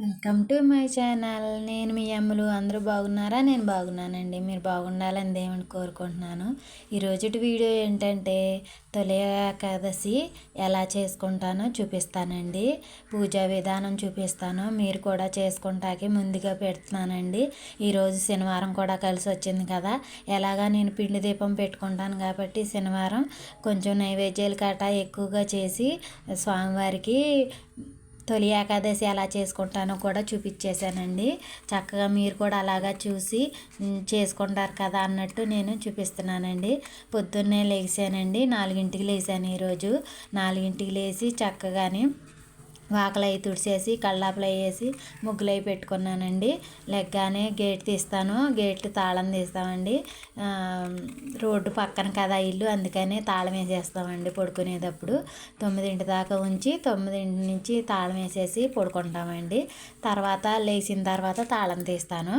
Welcome to my channel నేను మీ అమ్మలు. అందరూ బాగున్నారా? నేను బాగున్నానండి. మీరు బాగుండాలని దేవుని కోరుకుంటున్నాను. ఈరోజుటి వీడియో ఏంటంటే తొలి ఏకాదశి ఎలా చేసుకుంటానో చూపిస్తానండి. పూజా విధానం చూపిస్తాను. మీరు కూడా చేసుకుంటాకి ముందుగా పెడుతున్నానండి. ఈరోజు శనివారం కూడా కలిసి వచ్చింది కదా. ఎలాగా నేను పిండి దీపం పెట్టుకుంటాను కాబట్టి శనివారం కొంచెం నైవేద్యాలు కటా ఎక్కువగా చేసి స్వామివారికి తొలి ఏకాదశి ఎలా చేసుకుంటానో కూడా చూపించేశానండి. చక్కగా మీరు కూడా అలాగా చూసి చేసుకుంటారు కదా అన్నట్టు నేను చూపిస్తున్నానండి. పొద్దున్నే లేచానండి. నాలుగింటికి లేచాను ఈరోజు నాలుగింటికి లేచి చక్కగాని వాకలై తుడిచేసి కళ్ళాపలు వేసి ముగ్గులు అవి పెట్టుకున్నానండి. లెగ్గానే గేట్ తీస్తాను. గేట్ తాళం తీస్తామండి. రోడ్డు పక్కన కదా ఇల్లు అందుకని తాళం వేసేస్తామండి పడుకునేటప్పుడు. తొమ్మిదింటి దాకా ఉంచి తొమ్మిదింటి నుంచి తాళం వేసేసి పడుకుంటామండి. తర్వాత లేచిన తర్వాత తాళం తీస్తాను.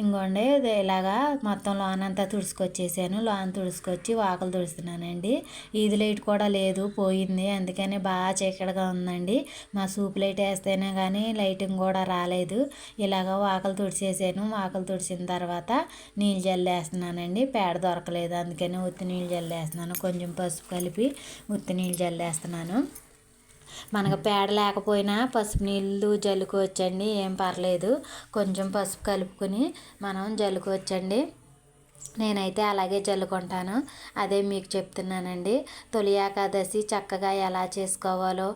ఇంకోండి ఇలాగా మొత్తం లోన్ అంతా తుడుచుకొచ్చేసాను. లోన్ తుడుచుకొచ్చి వాకలు తుడుస్తున్నానండి. ఈది లైట్ కూడా లేదు పోయింది. అందుకని బాగా చీకటిగా ఉందండి. మా సూప్ లైట్ వేస్తేనే కానీ లైటింగ్ కూడా రాలేదు. ఇలాగ వాకలు తుడిచేసాను. వాకలు తుడిచిన తర్వాత నీళ్ళు జల్లేస్తున్నానండి. పేడ దొరకలేదు. అందుకని ఉత్తి నీళ్ళు జల్లేస్తున్నాను. కొంచెం పసుపు కలిపి ఉత్తి నీళ్ళు జల్లేస్తున్నాను. మనకు పేడ లేకపోయినా పసుపు నీళ్ళు జల్లుకోవచ్చండి. ఏం పర్లేదు. కొంచెం పసుపు కలుపుకొని మనం జల్లుకోవచ్చండి. నేనైతే అలాగే చల్లుకుంటాను అదే మీకు చెప్తున్నానండి. తొలి ఏకాదశి చక్కగా ఎలా చేసుకోవాలో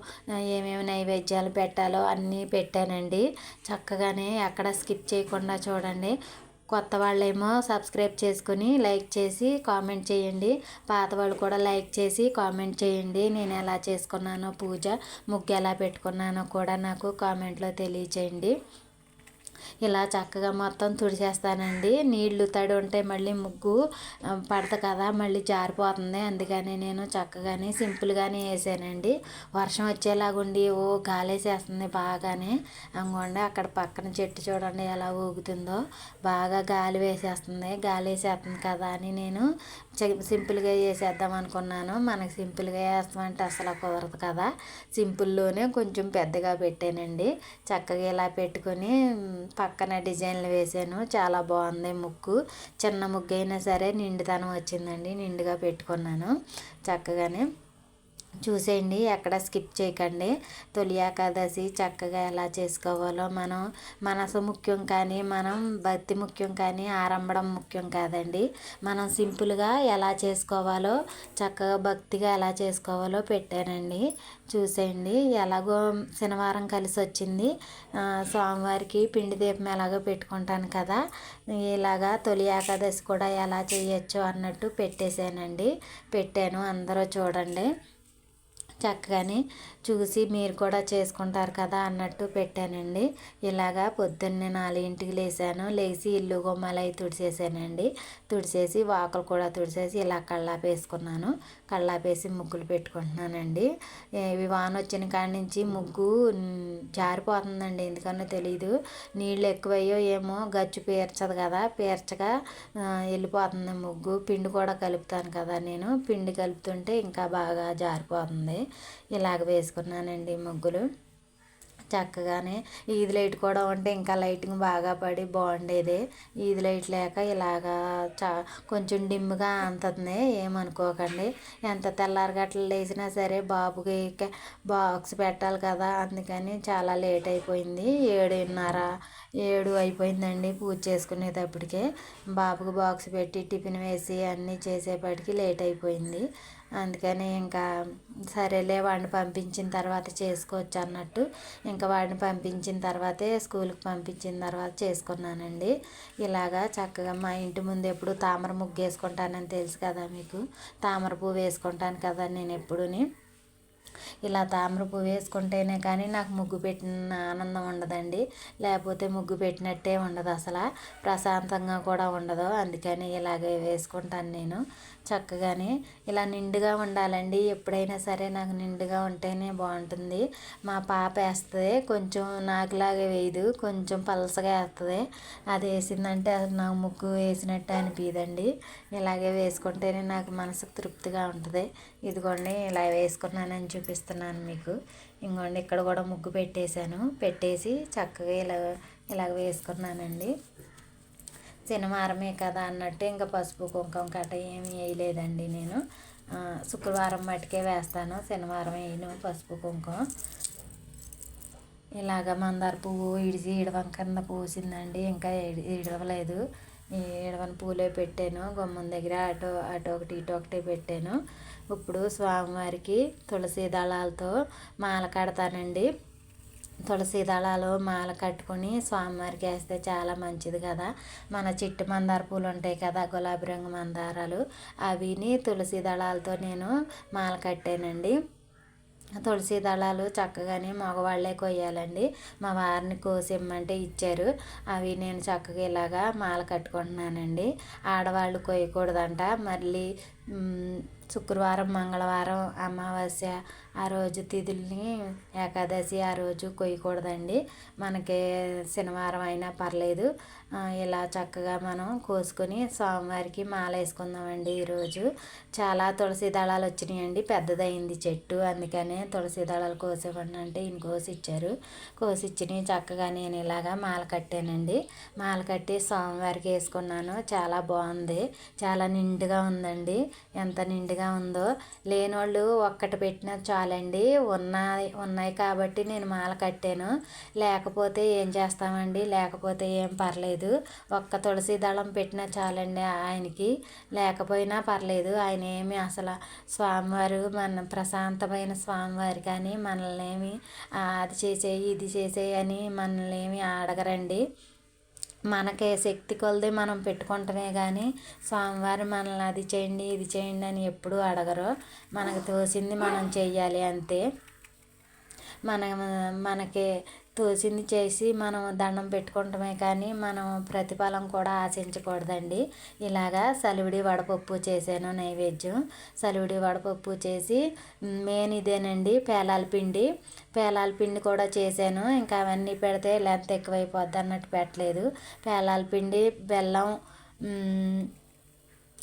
ఏమేమి నైవేద్యాలు పెట్టాలో అన్నీ పెట్టానండి. చక్కగానే ఎక్కడ స్కిప్ చేయకుండా చూడండి. కొత్త వాళ్ళేమో సబ్స్క్రైబ్ చేసుకుని లైక్ చేసి కామెంట్ చేయండి. పాత వాళ్ళు కూడా లైక్ చేసి కామెంట్ చేయండి. నేను ఎలా చేసుకున్నానో పూజ ముగ్గు ఎలా పెట్టుకున్నానో కూడా నాకు కామెంట్లో తెలియచేయండి. ఇలా చక్కగా మొత్తం తుడిచేస్తానండి. నీళ్ళు తడి ఉంటే మళ్ళీ ముగ్గు పడత కదా మళ్ళీ జారిపోతుంది. అందుకని నేను చక్కగానే సింపుల్గానే వేసానండి. వర్షం వచ్చేలాగుండి ఓ గాలేసేస్తుంది బాగానే. అంగండి అక్కడ పక్కన చెట్టు చూడండి ఎలా ఊగుతుందో. బాగా గాలి వేసేస్తుంది గాలి వేసేస్తుంది కదా అని నేను సింపుల్గా చేసేద్దాం అనుకున్నాను. మనకు సింపుల్గా వేస్తామంటే అసలు కుదరదు కదా. సింపుల్లోనే కొంచెం పెద్దగా పెట్టానండి. చక్కగా ఇలా పెట్టుకొని పక్కన డిజైన్లు వేసాను. చాలా బాగుంది ముగ్గు చిన్న ముగ్గు అయినా సరే నిండుతనం వచ్చిందండి. నిండుగా పెట్టుకున్నాను. చక్కగానే చూసేయండి ఎక్కడ స్కిప్ చేయకండి. తొలి ఏకాదశి చక్కగా ఎలా చేసుకోవాలో మనం మనసు ముఖ్యం కానీ మనం భక్తి ముఖ్యం కానీ ఆరంభడం ముఖ్యం కాదండి. మనం సింపుల్గా ఎలా చేసుకోవాలో చక్కగా భక్తిగా ఎలా చేసుకోవాలో పెట్టానండి. చూసేయండి ఎలాగో శనివారం కలిసి వచ్చింది. స్వామివారికి పిండి దీపం ఎలాగో పెట్టుకుంటాను కదా ఇలాగా తొలి ఏకాదశి కూడా ఎలా చేయొచ్చు అన్నట్టు పెట్టేశానండి. పెట్టాను అందరూ చూడండి. చక్కగానే చూసి మీరు కూడా చేసుకుంటారు కదా అన్నట్టు పెట్టానండి. ఇలాగా పొద్దున్నే నాలుగింటికి లేసాను. లేచి ఇల్లు గుమ్మలు అవి తుడిచేసానండి. తుడిచేసి వాకలు కూడా తుడిచేసి ఇలా కళ్ళాపేసుకున్నాను వేసుకున్నాను. కళ్ళాపేసి ముగ్గులు పెట్టుకుంటున్నానండి. ఇవి వాన వచ్చిన కాడి నుంచి ముగ్గు జారిపోతుందండి. ఎందుకనో తెలియదు నీళ్ళు ఎక్కువయ్యో ఏమో గచ్చు పేర్చదు కదా. పేర్చగా వెళ్ళిపోతుంది ముగ్గు. పిండి కూడా కలుపుతాను కదా నేను. పిండి కలుపుతుంటే ఇంకా బాగా జారిపోతుంది. ఇలాగ వేసుకున్నానండి ముగ్గులు. చక్కగానే ఈది లైట్ కూడా ఉంటే ఇంకా లైటింగ్ బాగా పడి బాగుండేది. ఈది లైట్ లేక ఇలాగా చా కొంచెం డిమ్గా అంతుంది ఏమనుకోకండి. ఎంత తెల్లారగట్లు లేచినా సరే బాబుకి బాక్స్ పెట్టాలి కదా అందుకని చాలా లేట్ అయిపోయింది. ఏడున్నర ఏడు అయిపోయిందండి పూజ చేసుకునేటప్పటికే. బాబుకి బాక్స్ పెట్టి టిఫిన్ వేసి అన్నీ చేసేపటికి లేట్ అయిపోయింది. అందుకని ఇంకా సరేలే వాడిని పంపించిన తర్వాత చేసుకోవచ్చు అన్నట్టు. ఇంకా వాడిని పంపించిన తర్వాతే స్కూల్కి పంపించిన తర్వాత చేసుకున్నానండి. ఇలాగా చక్కగా మా ఇంటి ముందు ఎప్పుడు తామర ముగ్గు వేసుకుంటానని తెలుసు కదా మీకు. తామర పువ్వు వేసుకుంటాను కదా నేను ఎప్పుడుని. ఇలా తామర పువ్వు వేసుకుంటేనే కానీ నాకు ముగ్గు పెట్టిన ఆనందం ఉండదండి. లేకపోతే ముగ్గు పెట్టినట్టే ఉండదు అసలు. ప్రశాంతంగా కూడా ఉండదు. అందుకని ఇలాగే వేసుకుంటాను నేను. చక్కగానే ఇలా నిండుగా ఉండాలండి. ఎప్పుడైనా సరే నాకు నిండుగా ఉంటేనే బాగుంటుంది. మా పాప వేస్తుంది. కొంచెం నాకులాగే వేయదు. కొంచెం పలసగా వేస్తుంది. అది వేసిందంటే అది నాకు ముగ్గు వేసినట్టు అనిపించదండి ఇలాగే వేసుకుంటేనే నాకు మనసుకు తృప్తిగా ఉంటుంది. ఇదిగోండి ఇలా వేసుకున్నానని చూపిస్తున్నాను మీకు. ఇంకోండి ఇక్కడ కూడా ముగ్గు పెట్టేశాను. పెట్టేసి చక్కగా ఇలా ఇలాగ వేసుకున్నానండి. శనివారమే కదా అన్నట్టు ఇంకా పసుపు కుంకుమ కట్ట ఏమి వేయలేదండి నేను. శుక్రవారం మటుకే వేస్తాను. శనివారం వేయను పసుపు కుంకుమ. ఇలాగ మందార పువ్వు ఇడిచి ఇడవం కింద పూసిందండి. ఇంకా ఇడవలేదు ఈ ఇడవని పూలే పెట్టాను. గుమ్మం దగ్గర అటు అటు ఒకటి ఇటు ఒకటి పెట్టాను. ఇప్పుడు స్వామివారికి తులసి దళాలతో మాల కడతానండి. తులసి దళాలు మాల కట్టుకొని స్వామివారికి వేస్తే చాలా మంచిది కదా. మన చిట్టు మందార పూలు ఉంటాయి కదా గులాబీ రంగు మందారాలు. అవిని తులసి దళాలతో నేను మాల కట్టానండి. తులసి దళాలు చక్కగానే మగవాళ్ళే కొయ్యాలండి. మా వారిని కోసిమ్మంటే ఇచ్చారు. అవి నేను చక్కగా ఇలాగా మాల కట్టుకుంటున్నానండి. ఆడవాళ్ళు కొయ్యకూడదంట. మళ్ళీ శుక్రవారం మంగళవారం అమావాస్య ఆ రోజు తిథుల్ని ఏకాదశి ఆ రోజు కొయ్యకూడదండి. మనకి శనివారం అయినా పర్లేదు. ఇలా చక్కగా మనం కోసుకొని స్వామివారికి మాల వేసుకుందామండి ఈరోజు చాలా తులసి దళాలు వచ్చినాయండి. పెద్దదైంది చెట్టు. అందుకనే తులసి దళాలు కోసేవ్వండి అంటే ఈయన కోసి ఇచ్చారు కోసి ఇచ్చినవి చక్కగా నేను ఇలాగా మాల కట్టానండి. మాల కట్టి స్వామివారికి వేసుకున్నాను. చాలా బాగుంది. చాలా నిండుగా ఉందండి. ఎంత నిండుగా ఉందో. లేనోళ్ళు ఒక్కటి పెట్టినా చాలండి ఉన్నాయి ఉన్నాయి కాబట్టి నేను మాల కట్టాను. లేకపోతే ఏం చేస్తామండి? లేకపోతే ఏం పర్లేదు. ఒక్క తులసి దళం పెట్టినా చాలండి ఆయనకి. లేకపోయినా పర్లేదు. ఆయన ఏమి అసలు స్వామివారు మన ప్రశాంతమైన స్వామివారి కానీ మనల్ని ఏమి అది చేసేయి ఇది చేసేయి అని మనల్ని ఏమి అడగరండి మనకే శక్తి కొలది మనం పెట్టుకుంటమే కానీ స్వామివారు మనల్ని అది చేయండి ఇది చేయండి అని ఎప్పుడూ అడగరు. మనకు తోసింది మనం చెయ్యాలి అంతే. మన మనకి తోచింది చేసి మనం దండం పెట్టుకుంటమే కానీ మనం ప్రతిఫలం కూడా ఆశించకూడదండి. ఇలాగా సలివిడి వడపప్పు చేశాను నైవేద్యం. సలివిడి వడపప్పు చేసి మెయిన్ ఇదేనండి పేలాల పిండి. పేలాల పిండి కూడా చేశాను. ఇంకా అవన్నీ పెడితే లెంత్ ఎక్కువైపోద్ది అన్నట్టు పెట్టలేదు. పేలాల పిండి బెల్లం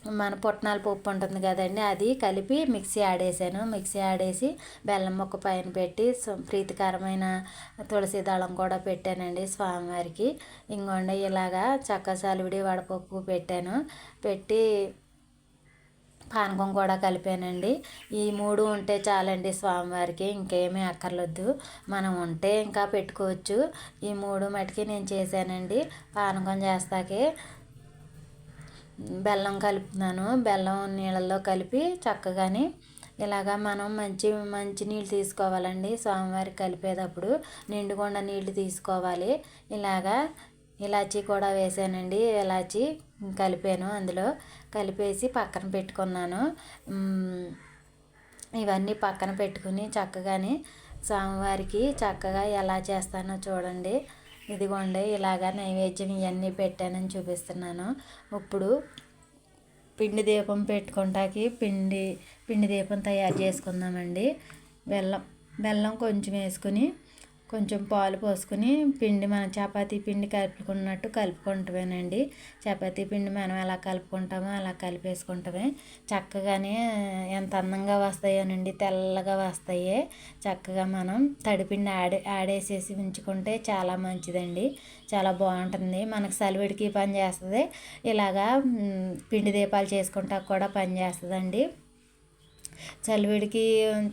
మన పుట్నాల పప్పు ఉంటుంది కదండి అది కలిపి మిక్సీ ఆడేసాను మిక్సీ ఆడేసి బెల్లం ముక్క పైన పెట్టి ప్రీతికరమైన తులసి దళం కూడా పెట్టానండి స్వామివారికి. ఇంకొండ ఇలాగా చక్క సాలివిడి వడపప్పు పెట్టాను. పెట్టి పానకం కూడా కలిపానండి. ఈ మూడు ఉంటే చాలండి స్వామివారికి ఇంకేమీ అక్కర్లొద్దు. మనం ఉంటే ఇంకా పెట్టుకోవచ్చు. ఈ మూడు మటుకి నేను చేశానండి. పానకం చేస్తాకే బెల్లం కలుపుతున్నాను. బెల్లం నీళ్ళల్లో కలిపి చక్కగాని ఇలాగా మనం మంచి మంచి నీళ్ళు తీసుకోవాలండి. స్వామివారికి కలిపేటప్పుడు నిండుకుండా నీళ్ళు తీసుకోవాలి. ఇలాగా ఇలాచీ కూడా వేసానండి. ఇలాచీ కలిపాను అందులో. కలిపేసి పక్కన పెట్టుకున్నాను. ఇవన్నీ పక్కన పెట్టుకుని చక్కగాని స్వామివారికి చక్కగా ఎలా చేస్తానో చూడండి. ఇదిగోండి ఇలాగా నైవేద్యం ఇవన్నీ పెట్టానని చూపిస్తున్నాను. ఇప్పుడు పిండి దీపం పెట్టుకుంటాకి పిండి పిండి దీపం తయారు చేసుకుందామండి. బెల్లం బెల్లం కొంచెం వేసుకుని కొంచెం పాలు పోసుకుని పిండి మనం చపాతీ పిండి కలుపుకున్నట్టు కలుపుకుంటామేనండి. చపాతీ పిండి మనం ఎలా కలుపుకుంటామో అలా కలిపేసుకుంటామే. చక్కగానే ఎంత అందంగా వస్తాయోనండి తెల్లగా వస్తాయి. చక్కగా మనం తడిపిండి ఆడే ఆడేసేసి ఉంచుకుంటే చాలా మంచిదండి. చాలా బాగుంటుంది. మనకు సలివిడికి పని చేస్తుంది. ఇలాగా పిండి దీపాలు చేసుకుంటా కూడా పని చేస్తుందండి. చలివిడికి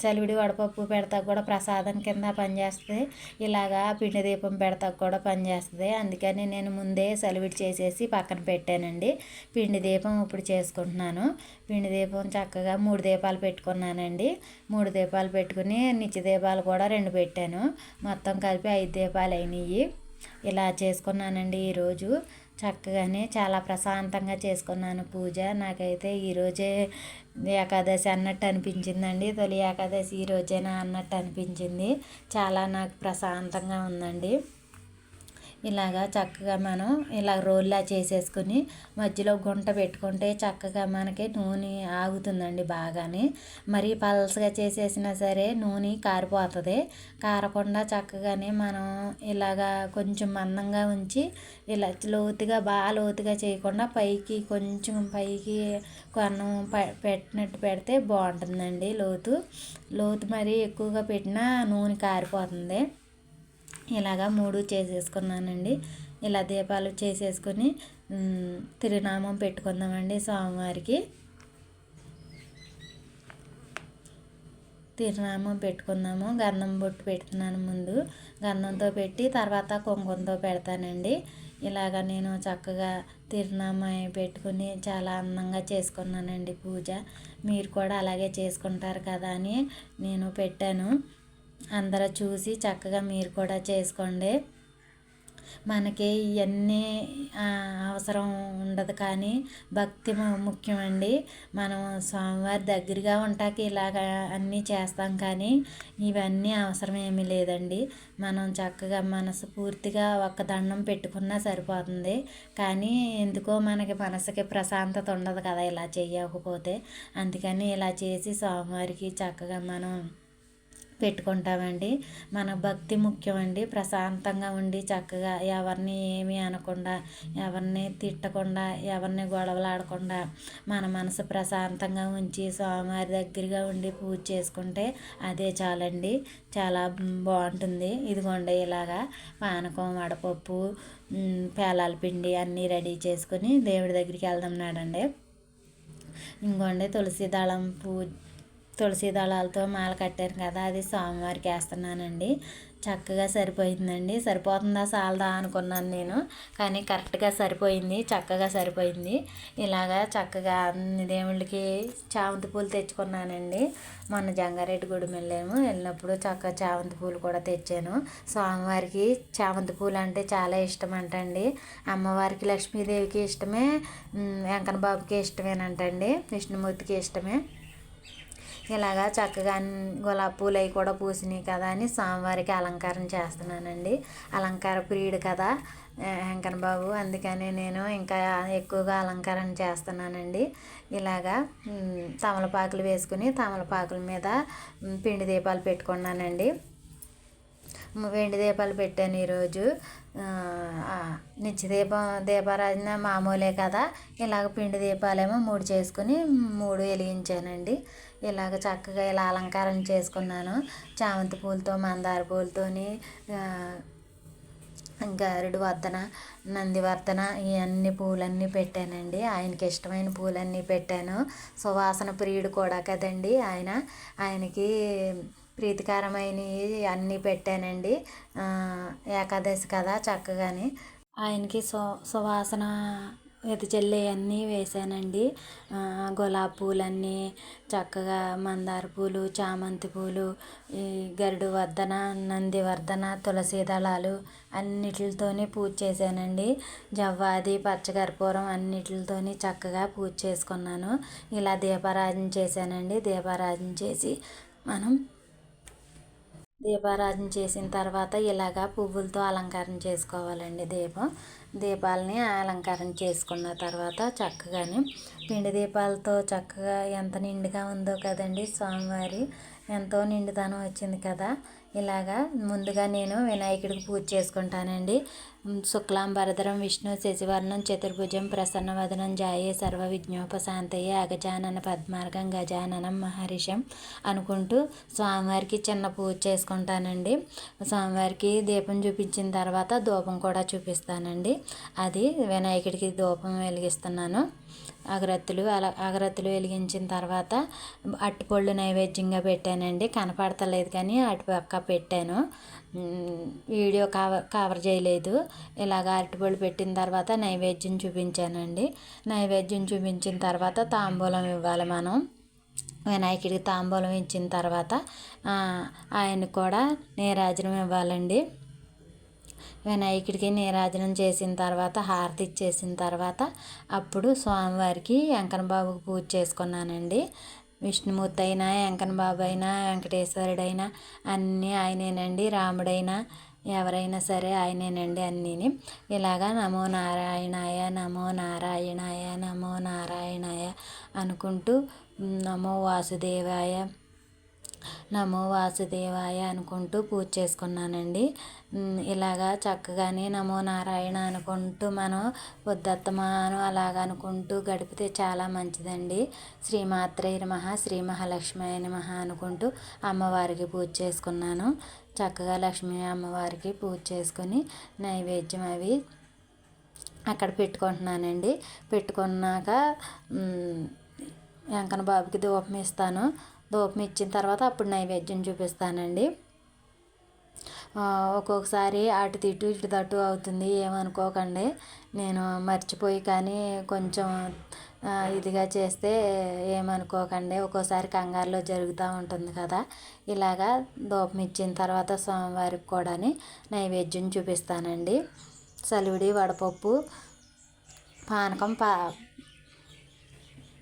చలివిడి వడపప్పు పెడతా కూడా ప్రసాదం కింద పనిచేస్తుంది. ఇలాగా పిండి దీపం పెడతా కూడా పనిచేస్తుంది. అందుకని నేను ముందే చలివిడి చేసేసి పక్కన పెట్టానండి. పిండి దీపం ఇప్పుడు చేసుకుంటున్నాను. పిండి దీపం చక్కగా మూడు దీపాలు పెట్టుకున్నానండి. మూడు దీపాలు పెట్టుకుని నిత్య దీపాలు కూడా రెండు పెట్టాను. మొత్తం కలిపి ఐదు దీపాలు అయినాయి. ఇలా చేసుకున్నానండి ఈరోజు. చక్కగానే చాలా ప్రశాంతంగా చేసుకున్నాను పూజ. నాకైతే ఈరోజే ఏకాదశి అన్నట్టు అనిపించిందండి. తొలి ఏకాదశి ఈ రోజేనా అన్నట్టు అనిపించింది. చాలా నాకు ప్రశాంతంగా ఉందండి. ఇలాగా చక్కగా మనం ఇలా రోల్లా చేసేసుకుని మధ్యలో గుంట పెట్టుకుంటే చక్కగా మనకి నూనె ఆగుతుందండి బాగానే. మరీ పలసగా చేసేసినా సరే నూనె కారిపోతుంది. కారకుండా చక్కగానే మనం ఇలాగా కొంచెం మందంగా ఉంచి ఇలా లోతుగా బాగా లోతుగా చేయకుండా పైకి కొంచెం పైకి కొన్నం పెట్టినట్టు పెడితే బాగుంటుందండి లోతు. లోతు మరీ ఎక్కువగా పెట్టినా నూనె కారిపోతుంది. ఇలాగా మూడు చేసేసుకున్నానండి. ఇలా దీపాలు చేసేసుకొని తిరునామం పెట్టుకుందామండి స్వామివారికి. తిరునామం పెట్టుకుందాము. గంధం బొట్టు పెడుతున్నాను ముందు. గంధంతో పెట్టి తర్వాత కుంకుమతో పెడతానండి. ఇలాగ నేను చక్కగా తిరునామా పెట్టుకుని చాలా అందంగా చేసుకున్నానండి పూజ. మీరు కూడా అలాగే చేసుకుంటారు కదా అని నేను పెట్టాను. అందరూ చూసి చక్కగా మీరు కూడా చేసుకోండి. మనకి ఇవన్నీ అవసరం ఉండదు కానీ భక్తి ముఖ్యమండి. మనం స్వామివారి దగ్గరగా ఉంటాక ఇలాగ అన్నీ చేస్తాం కానీ ఇవన్నీ అవసరం ఏమీ లేదండి. మనం చక్కగా మనసు పూర్తిగా ఒక దండం పెట్టుకున్నా సరిపోతుంది. కానీ ఎందుకో మనకి మనసుకి ప్రశాంతత ఉండదు కదా ఇలా చేయకపోతే. అందుకని ఇలా చేసి స్వామివారికి చక్కగా మనం పెట్టుకుంటామండి. మన భక్తి ముఖ్యమండి. ప్రశాంతంగా ఉండి చక్కగా ఎవరిని ఏమీ అనకుండా ఎవరిని తిట్టకుండా ఎవరిని గొడవలాడకుండా మన మనసు ప్రశాంతంగా ఉంచి స్వామివారి దగ్గరగా ఉండి పూజ చేసుకుంటే అదే చాలండి. చాలా బాగుంటుంది. ఇదిగోండి ఇలాగా పానకం వడపప్పు పేలాల పిండి అన్నీ రెడీ చేసుకొని దేవుడి దగ్గరికి వెళ్దాం నాడండి. ఇంకోండి తులసి దళం పూజ తులసి దళాలతో మాల కట్టారు కదా అది స్వామివారికి వేస్తున్నానండి. చక్కగా సరిపోయిందండి. సరిపోతుందా చాలదా అనుకున్నాను నేను కానీ కరెక్ట్గా సరిపోయింది చక్కగా సరిపోయింది. ఇలాగా చక్కగా అన్ని దేవుళ్ళకి చామంతి పూలు తెచ్చుకున్నానండి. మొన్న జంగారెడ్డి గుడి వెళ్ళాము వెళ్ళినప్పుడు చక్కగా చామంతి పూలు కూడా తెచ్చాను. స్వామివారికి చామంతి పూలు అంటే చాలా ఇష్టం అంటండి. అమ్మవారికి లక్ష్మీదేవికి ఇష్టమే వెంకన్న బాబుకి ఇష్టమేనంటండి. విష్ణుమూర్తికి ఇష్టమే. ఇలాగా చక్కగా గులాబీ పూలు అవి కూడా పూసినాయి కదా అని స్వామివారికి అలంకారం చేస్తున్నానండి. అలంకార ప్రియుడు కదా వెంకన్న బాబు. అందుకని నేను ఇంకా ఎక్కువగా అలంకారం చేస్తున్నానండి. ఇలాగా తమలపాకులు వేసుకుని తమలపాకుల మీద పిండి దీపాలు పెట్టుకున్నానండి. వెండి దీపాలు పెట్టాను ఈరోజు. నిత్య దీపం దీపారాధన మామూలే కదా. ఇలాగ పిండి దీపాలేమో మూడు చేసుకుని మూడు వెలిగించానండి. ఇలాగ చక్కగా ఇలా అలంకారం చేసుకున్నాను. చామంతి పూలతో మందార పూలతోని గరుడు వర్ధన నందివర్ధన ఇవన్నీ పూలన్నీ పెట్టానండి. ఆయనకి ఇష్టమైన పూలన్నీ పెట్టాను. సువాసన ప్రియుడు కూడా కదండి ఆయన. ఆయనకి ప్రీతికరమైనవి అన్నీ పెట్టానండి. ఏకాదశి కదా చక్కగాని. ఆయనకి సు సువాసన వెదజల్లే అన్నీ వేసానండి. గులాబీ పూలన్నీ చక్కగా మందార పూలు చామంతి పూలు ఈ గరుడు వర్ధన నందివర్ధన తులసి దళాలు అన్నిటితోని పూజ చేశానండి. జవ్వాది పచ్చకర్పూరం అన్నిటితోని చక్కగా పూజ చేసుకున్నాను. ఇలా దీపారాధన చేశానండి. దీపారాధన చేసి మనం దీపారాధన చేసిన తర్వాత ఇలాగా పువ్వులతో అలంకారం చేసుకోవాలండి దీపం. దీపాలని అలంకారం చేసుకున్న తర్వాత చక్కగానే పిండి దీపాలతో చక్కగా ఎంత నిండుగా ఉందో కదండి స్వామివారి. ఎంతో నిండుదనం వచ్చింది కదా. ఇలాగా ముందుగా నేను వినాయకుడికి పూజ చేసుకుంటానండి. శుక్లాంబరధరం విష్ణు శశివర్ణం చతుర్భుజం ప్రసన్నవదనం జాయే సర్వ విజ్ఞోపశాంతయే అగజానన పద్మార్గం గజాననం మహర్షం అనుకుంటూ స్వామివారికి చిన్న పూజ చేసుకుంటానండి. స్వామివారికి దీపం చూపించిన తర్వాత ధూపం కూడా చూపిస్తానండి. అది వినాయకుడికి ధూపం వెలిగిస్తున్నాను. అగరత్తులు అలా అగరత్తులు వెలిగించిన తర్వాత అరటిపళ్ళు నైవేద్యంగా పెట్టానండి. కనపడతలేదు కానీ అటు పక్క పెట్టాను. వీడియో కవర్ కవర్ చేయలేదు. ఇలాగ అరటిపళ్ళు పెట్టిన తర్వాత నైవేద్యం చూపించానండి. నైవేద్యం చూపించిన తర్వాత తాంబూలం ఇవ్వాలి మనం. వినాయకుడికి తాంబూలం ఇచ్చిన తర్వాత ఆయనకు కూడా నీరాజనం ఇవ్వాలండి. వినాయకుడికి నీరాజనం చేసిన తర్వాత హారతి ఇచ్చేసిన తర్వాత అప్పుడు స్వామివారికి వెంకన్న బాబుకి పూజ చేసుకున్నానండి. విష్ణుమూర్తి అయినా వెంకనబాబు అయినా వెంకటేశ్వరుడైనా అన్నీ ఆయనేనండి. రాముడైనా ఎవరైనా సరే ఆయనేనండి అన్నీని. ఇలాగా నమో నారాయణాయ నమో నారాయణాయ నమో నారాయణాయ అనుకుంటూ నమో వాసుదేవాయ నమో వాసుదేవాయ అనుకుంటూ పూజ చేసుకున్నానండి. ఇలాగా చక్కగానే నమో నారాయణ అనుకుంటూ మనం ఉద్దత్తమాను అలాగ అనుకుంటూ గడిపితే చాలా మంచిదండి. శ్రీమాత్రే నమః శ్రీ మహాలక్ష్మి నమః అనుకుంటూ అమ్మవారికి పూజ చేసుకున్నాను. చక్కగా లక్ష్మీ అమ్మవారికి పూజ చేసుకొని నైవేద్యం అవి అక్కడ పెట్టుకుంటున్నానండి. పెట్టుకున్నాక వెంకన్న బాబుకి దూపం ఇస్తాను. ధూపం ఇచ్చిన తర్వాత అప్పుడు నైవేద్యం చూపిస్తానండి. ఒక్కొక్కసారి అటు తిట్టు ఇటు తట్టు అవుతుంది ఏమనుకోకండి. నేను మర్చిపోయి కానీ కొంచెం ఇదిగా చేస్తే ఏమనుకోకండి. ఒక్కోసారి కంగారులో జరుగుతూ ఉంటుంది కదా. ఇలాగా దూపం ఇచ్చిన తర్వాత సోమవారికి కూడా నైవేద్యం చూపిస్తానండి. సలివిడి వడపప్పు పానకం పా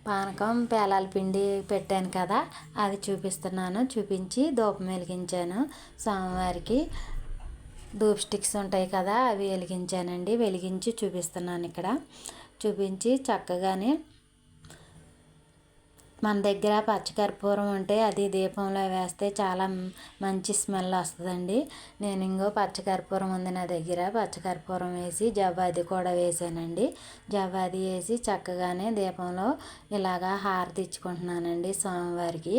పానకం పేలాల పిండి పెట్టాను కదా అది చూపిస్తున్నాను. చూపించి ధూపం వెలిగించాను. స్వామివారికి ధూప్ స్టిక్స్ ఉంటాయి కదా అవి వెలిగించానండి. వెలిగించి చూపిస్తున్నాను ఇక్కడ. చూపించి చక్కగానే మన దగ్గర పచ్చకర్పూరం ఉంటే అది దీపంలో వేస్తే చాలా మంచి స్మెల్ వస్తుందండి. నేను ఇంకో పచ్చకర్పూరం ఉంది నా దగ్గర. పచ్చకర్పూరం వేసి జవ్వాది కూడా వేసానండి. జవ్వాది వేసి చక్కగానే దీపంలో ఇలాగా హారతి ఇచ్చుకుంటున్నానండి స్వామివారికి.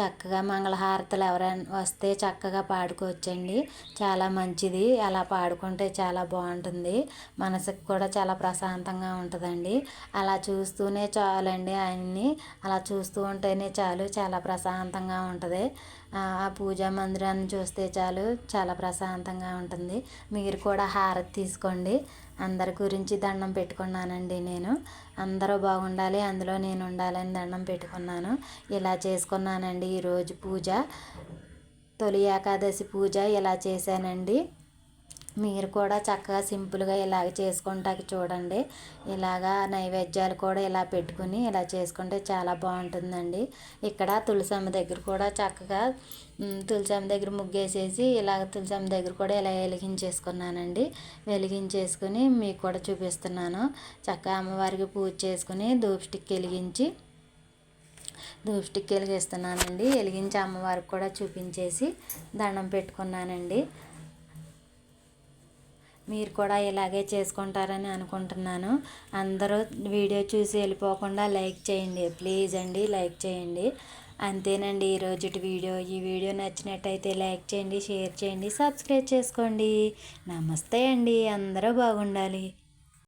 చక్కగా మంగళహారతులు ఎవరైనా వస్తే చక్కగా పాడుకోవచ్చండి. చాలా మంచిది. అలా పాడుకుంటే చాలా బాగుంటుంది. మనసుకు కూడా చాలా ప్రశాంతంగా ఉంటుందండి. అలా చూస్తూనే చాలండి ఆయన్ని. అలా చూస్తూ ఉంటేనే చాలు. చాలా ప్రశాంతంగా ఉంటుంది. ఆ పూజా మందిరాన్ని చూస్తే చాలు చాలా ప్రశాంతంగా ఉంటుంది. మీరు కూడా హారతి తీసుకోండి. అందరి గురించి దండం పెట్టుకున్నానండి నేను. అందరూ బాగుండాలి అందులో నేను ఉండాలని దండం పెట్టుకున్నాను. ఇలా చేసుకున్నానండి ఈరోజు పూజ. తొలి ఏకాదశి పూజ ఇలా చేశానండి. మీరు కూడా చక్కగా సింపుల్గా ఇలాగ చేసుకుంటాకి చూడండి. ఇలాగా నైవేద్యాలు కూడా ఇలా పెట్టుకుని ఇలా చేసుకుంటే చాలా బాగుంటుందండి. ఇక్కడ తులసమ్మ దగ్గర కూడా చక్కగా తులసమ్మ దగ్గర ముగ్గేసేసి ఇలాగ తులసమ్మ దగ్గర కూడా ఇలా వెలిగించేసుకున్నానండి. వెలిగించేసుకుని మీకు కూడా చూపిస్తున్నాను. చక్కగా అమ్మవారికి పూజ చేసుకుని ధూప్ స్టిక్ వెలిగించి ధూప్ స్టిక్ వెలిగిస్తున్నానండి. వెలిగించి అమ్మవారికి కూడా చూపించేసి దండం పెట్టుకున్నానండి. మీరు కూడా ఇలాగే చేసుకుంటారని అనుకుంటున్నాను. అందరూ వీడియో చూసి వెళ్ళిపోకుండా లైక్ చేయండి. ప్లీజ్ అండి లైక్ చేయండి. అంతేనండి ఈరోజు వీడియో. ఈ వీడియో నచ్చినట్టయితే లైక్ చేయండి షేర్ చేయండి సబ్స్క్రైబ్ చేసుకోండి. నమస్తే అండి అందరూ బాగుండాలి.